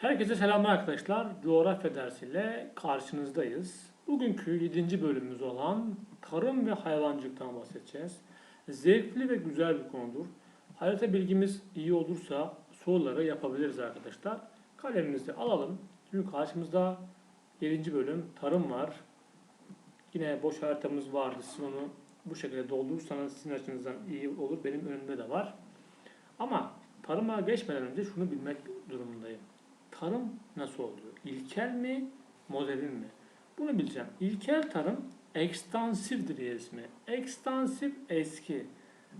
Herkese selamlar arkadaşlar. Coğrafya dersiyle karşınızdayız. Bugünkü 7. bölümümüz olan tarım ve hayvancılıktan bahsedeceğiz. Zevkli ve güzel bir konudur. Harita bilgimiz iyi olursa soruları yapabiliriz arkadaşlar. Kalemimizi alalım. Çünkü karşımızda 7. bölüm tarım var. Yine boş haritamız vardı. Siz onu bu şekilde doldurursanız sizin açınızdan iyi olur. Benim önümde de var. Ama tarıma geçmeden önce şunu bilmek durumundayım. Tarım nasıl oluyor? İlkel mi, modelin mi? Bunu bileceğim. İlkel tarım ekstansifdir diye ismi. Ekstansif eski.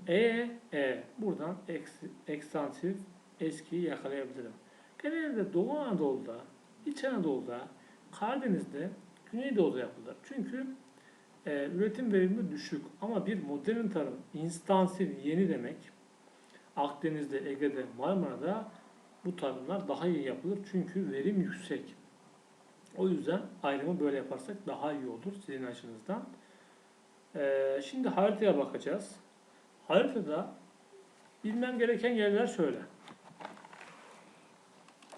E, E. Buradan eks, ekstansif eskiyi yakalayabilirim. Genelde Doğu Anadolu'da, İç Anadolu'da, Karadeniz'de, Güneydoğu'da yapılır. Çünkü e, üretim verimi düşük. Ama bir modern tarım, instansif, yeni demek. Akdeniz'de, Ege'de, Marmara'da bu tarımlar daha iyi yapılır. Çünkü verim yüksek. O yüzden ayrımı böyle yaparsak daha iyi olur sizin açınızdan. Ee, şimdi haritaya bakacağız. Haritada bilmem gereken yerler şöyle.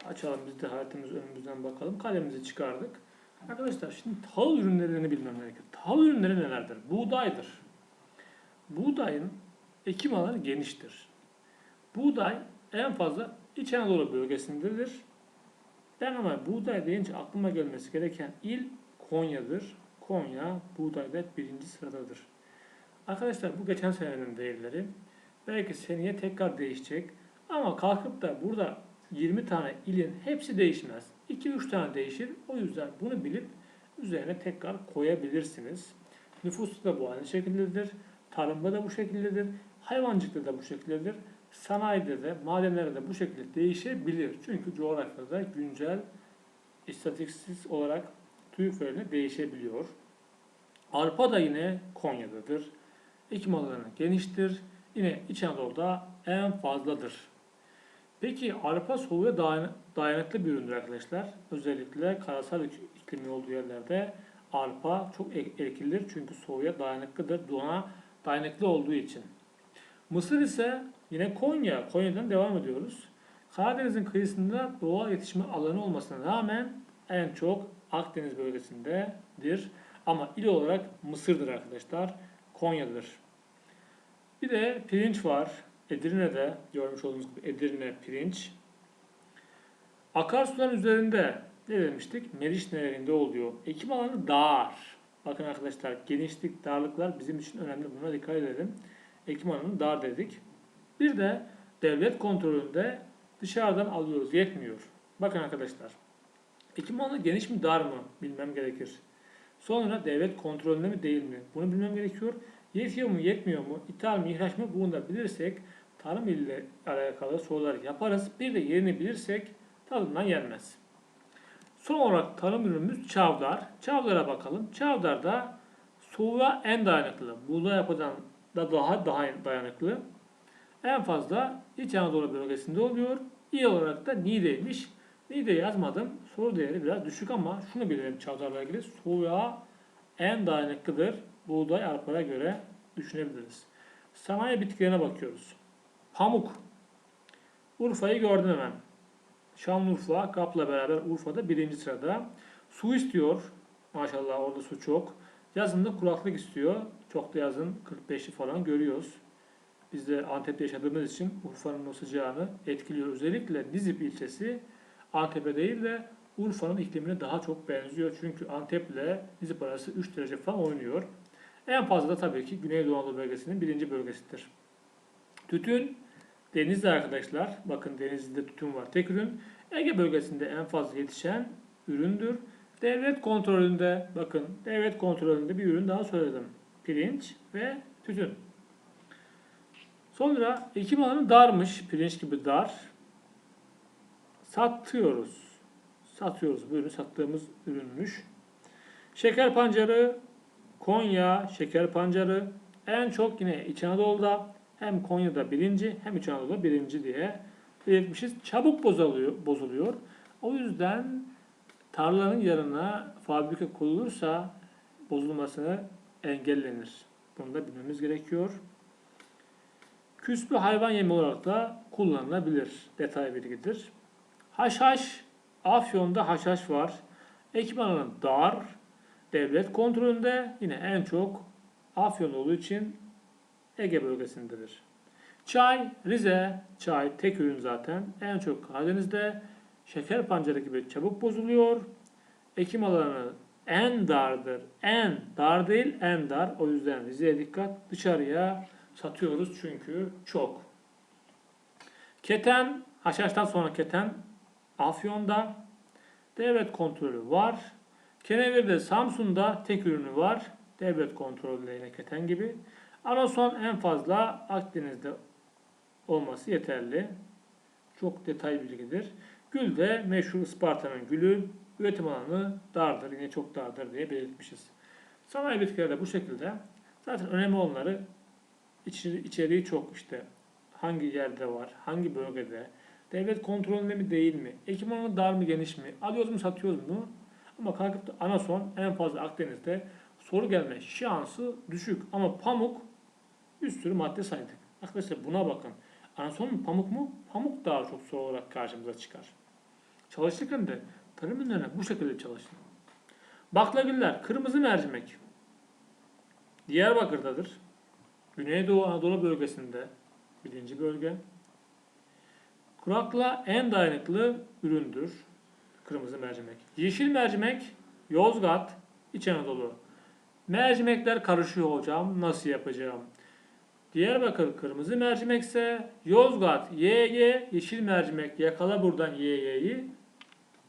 Açalım biz de haritamızı önümüzden bakalım. Kalemimizi çıkardık. Arkadaşlar şimdi tahıl ürünlerini bilmem gerekiyor. Tahıl ürünleri nelerdir? Buğdaydır. Buğdayın ekim alanı geniştir. Buğday en fazla İç Anadolu bölgesindedir. Ben ama buğday deyince aklıma gelmesi gereken il Konya'dır. Konya buğdayda birinci sıradadır. Arkadaşlar bu geçen senenin değerleri. Belki seneye tekrar değişecek. Ama kalkıp da burada 20 tane ilin hepsi değişmez. 2-3 tane değişir. O yüzden bunu bilip üzerine tekrar koyabilirsiniz. Nüfusta da bu aynı şekildedir. Tarımda da bu şekildedir. Hayvancılıkta da bu şekildedir. Sanayide de, madenlerde de bu şekilde değişebilir. Çünkü coğrafyada güncel istatistiksiz olarak TÜİK verileri değişebiliyor. Arpa da yine Konya'dadır. Ekim alanı geniştir. Yine İç Anadolu'da en fazladır. Peki arpa soğuğa dayan- dayanıklı bir üründür arkadaşlar. Özellikle karasal ik- iklimi olduğu yerlerde arpa çok ek- ekilir çünkü soğuğa dayanıklıdır. Dona dayanıklı olduğu için. Mısır ise yine Konya. Konya'dan devam ediyoruz. Karadeniz'in kıyısında doğal yetişme alanı olmasına rağmen en çok Akdeniz bölgesindedir. Ama il olarak Mısır'dır arkadaşlar. Konya'dır. Bir de pirinç var. Edirne'de görmüş olduğunuz gibi Edirne pirinç. Akarsuların üzerinde ne demiştik? Meriç Nehri'nde oluyor. Ekim alanı dar. Bakın arkadaşlar genişlik, darlıklar bizim için önemli. Buna dikkat edelim. Ekim alanı dar dedik. Bir de devlet kontrolünde dışarıdan alıyoruz. Yetmiyor. Bakın arkadaşlar. Ekim alanı geniş mi dar mı bilmem gerekir. Sonra devlet kontrolünde mi değil mi? Bunu bilmem gerekiyor. Yetiyor mu yetmiyor mu? İthal mi ihraç mı? Bunu da bilirsek tarım ile alakalı sorular yaparız. Bir de yerini bilirsek tadından yenmez. Son olarak tarım ürünümüz çavdar. Çavdara bakalım. Çavdar da soğuğa en dayanıklı. Buğday yapıdan da daha daha dayanıklı. En fazla İç Anadolu bölgesinde oluyor. İyi olarak da Niğde'ymiş. Niğde yazmadım. Soru değeri biraz düşük ama şunu bilelim çavdarla ilgili. Soğuğa en dayanıklıdır. Buğday arpaya göre düşünebiliriz. Sanayi bitkilerine bakıyoruz. Pamuk. Urfa'yı gördün hemen. Şanlıurfa, Kap'la beraber Urfa'da birinci sırada. Su istiyor. Maşallah orada su çok. Yazında kuraklık istiyor. Çok da yazın 45'i falan görüyoruz. Biz de Antep'te yaşadığımız için Urfa'nın o sıcağını etkiliyor. Özellikle Nizip ilçesi Antep'e değil de Urfa'nın iklimine daha çok benziyor. Çünkü Antep ile Nizip arası 3 derece falan oynuyor. En fazla da tabii ki Güneydoğu Anadolu bölgesinin birinci bölgesidir. Tütün Denizli arkadaşlar. Bakın Denizli'de tütün var. Tek ürün. Ege bölgesinde en fazla yetişen üründür. Devlet kontrolünde bakın devlet kontrolünde bir ürün daha söyledim. Pirinç ve tütün. Sonra ekim alanı darmış. Pirinç gibi dar. Satıyoruz. Satıyoruz. Bu ürünü sattığımız ürünmüş. Şeker pancarı Konya şeker pancarı en çok yine İç Anadolu'da hem Konya'da birinci hem İç Anadolu'da birinci diye belirtmişiz. Çabuk bozuluyor, bozuluyor. O yüzden tarlanın yanına fabrika kurulursa bozulmasını engellenir. Bunu da bilmemiz gerekiyor. Küspe hayvan yemi olarak da kullanılabilir. Detay bilgidir. Haşhaş Afyon'da haşhaş var. Ekim alanı dar. Devlet kontrolünde yine en çok Afyon olduğu için Ege bölgesindedir. Çay, Rize, çay tek ürün zaten. En çok Karadeniz'de. Şeker pancarı gibi çabuk bozuluyor. Ekim alanı en dardır. En dar değil, en dar. O yüzden Rize'ye dikkat. Dışarıya satıyoruz çünkü çok. Keten, haşhaştan sonra keten Afyon'da. Devlet kontrolü var. Kenevir'de Samsun'da tek ürünü var. Devlet kontrolü yine keten gibi. Anason en fazla Akdeniz'de olması yeterli. Çok detay bilgidir. Gül de meşhur Isparta'nın gülü. Üretim alanı dardır. Yine çok dardır diye belirtmişiz. Sanayi bitkileri de bu şekilde. Zaten önemli olanları içeri- içeriği çok işte. Hangi yerde var, hangi bölgede, devlet kontrolünde mi değil mi, ekim alanı dar mı geniş mi, alıyoruz mu satıyoruz mu? Ama kalkıp da anason en fazla Akdeniz'de soru gelme şansı düşük. Ama pamuk bir sürü madde saydık. Arkadaşlar buna bakın. Anason mu pamuk mu? Pamuk daha çok soru olarak karşımıza çıkar. Çalışırken de tarım ürünlerine bu şekilde çalışın. Baklagiller, kırmızı mercimek. Diyarbakır'dadır. Güneydoğu Anadolu bölgesinde birinci bölge. Kuraklığa en dayanıklı üründür. Kırmızı mercimek. Yeşil mercimek Yozgat, İç Anadolu. Mercimekler karışıyor hocam. Nasıl yapacağım? Diyarbakır kırmızı mercimekse Yozgat YY yeşil mercimek yakala buradan YY'yi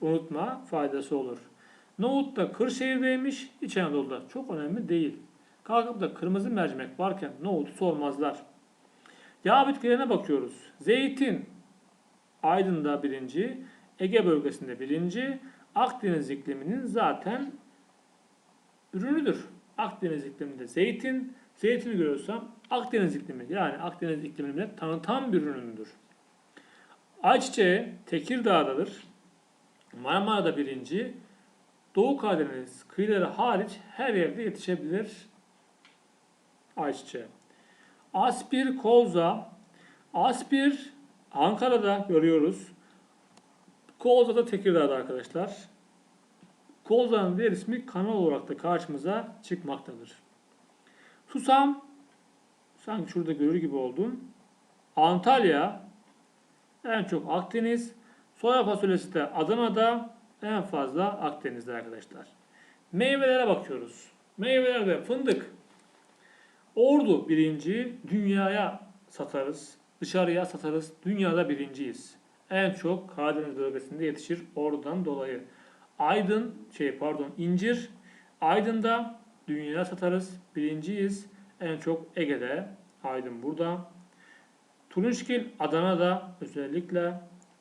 unutma faydası olur. Nohut da Kırşehir'deymiş İç Anadolu'da çok önemli değil. Kalkıp da kırmızı mercimek varken nohutu sormazlar. Yağ bitkilerine bakıyoruz. Zeytin Aydın'da birinci, Ege bölgesinde birinci, Akdeniz ikliminin zaten ürünüdür. Akdeniz ikliminde zeytin, zeytini görüyorsam Akdeniz iklimi yani Akdeniz iklimini tanıtan bir ürünüdür. Ayçiçeği Tekirdağ'dadır. Marmara'da birinci, Doğu Karadeniz kıyıları hariç her yerde yetişebilir ayçiçeği. Aspir, kolza. Aspir Ankara'da görüyoruz. Kolza da Tekirdağ'da arkadaşlar. Kolza'nın diğer ismi kanal olarak da karşımıza çıkmaktadır. Susam sanki şurada görür gibi oldum. Antalya en çok Akdeniz. Soya fasulyesi de Adana'da en fazla Akdeniz'de arkadaşlar. Meyvelere bakıyoruz. Meyvelerde fındık. Ordu birinci, dünyaya satarız, dışarıya satarız, dünyada birinciyiz. En çok Karadeniz bölgesinde yetişir Ordu'dan dolayı. Aydın, şey pardon incir, Aydın'da dünyaya satarız, birinciyiz. En çok Ege'de, Aydın burada. Turunçgil Adana'da özellikle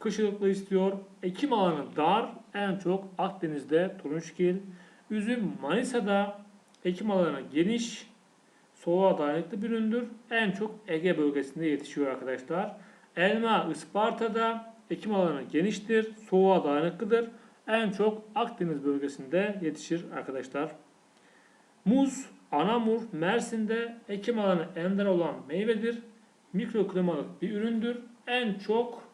kışlıklı istiyor. Ekim alanı dar, en çok Akdeniz'de turunçgil. Üzüm Manisa'da ekim alanı geniş, soğuğa dayanıklı bir üründür. En çok Ege bölgesinde yetişiyor arkadaşlar. Elma Isparta'da ekim alanı geniştir, soğuğa dayanıklıdır. En çok Akdeniz bölgesinde yetişir arkadaşlar. Muz, Anamur, Mersin'de ekim alanı ender olan meyvedir. Mikroklimalık bir üründür. En çok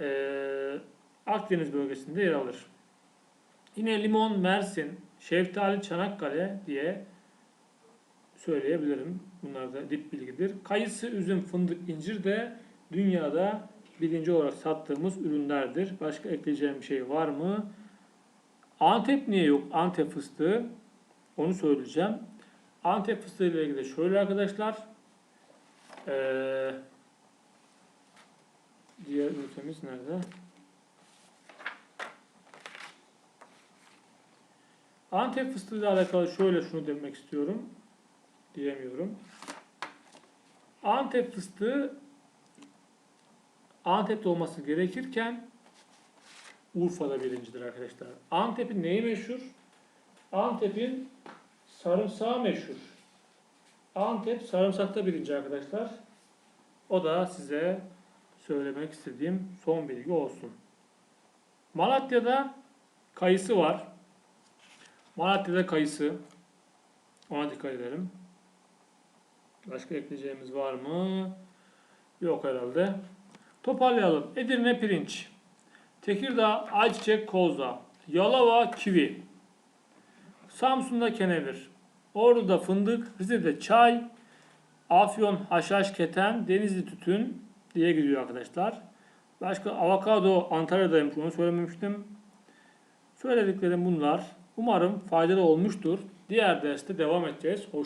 eee, Akdeniz bölgesinde yer alır. Yine limon, Mersin, şeftali, Çanakkale diye söyleyebilirim. Bunlar da dip bilgidir. Kayısı, üzüm, fındık, incir de dünyada birinci olarak sattığımız ürünlerdir. Başka ekleyeceğim bir şey var mı? Antep niye yok? Antep fıstığı. Onu söyleyeceğim. Antep fıstığı ile ilgili şöyle arkadaşlar. Ee, diğer ünitemiz nerede? Antep fıstığı ile alakalı şöyle şunu demek istiyorum. Diyemiyorum. Antep fıstığı Antep'te olması gerekirken Urfa'da birincidir arkadaşlar. Antep'in neyi meşhur? Antep'in sarımsağı meşhur. Antep sarımsakta birinci arkadaşlar. O da size söylemek istediğim son bilgi olsun. Malatya'da kayısı var. Malatya'da kayısı. Ona dikkat edelim. Başka ekleyeceğimiz var mı? Yok herhalde. Toparlayalım. Edirne pirinç. Tekirdağ ayçiçek koza. Yalova kivi. Samsun'da kenevir. Ordu'da fındık. Rize'de çay. Afyon haşhaş keten. Denizli tütün diye gidiyor arkadaşlar. Başka avokado Antalya'daymış onu söylememiştim. Söylediklerim bunlar. Umarım faydalı olmuştur. Diğer derste devam edeceğiz. Hoşça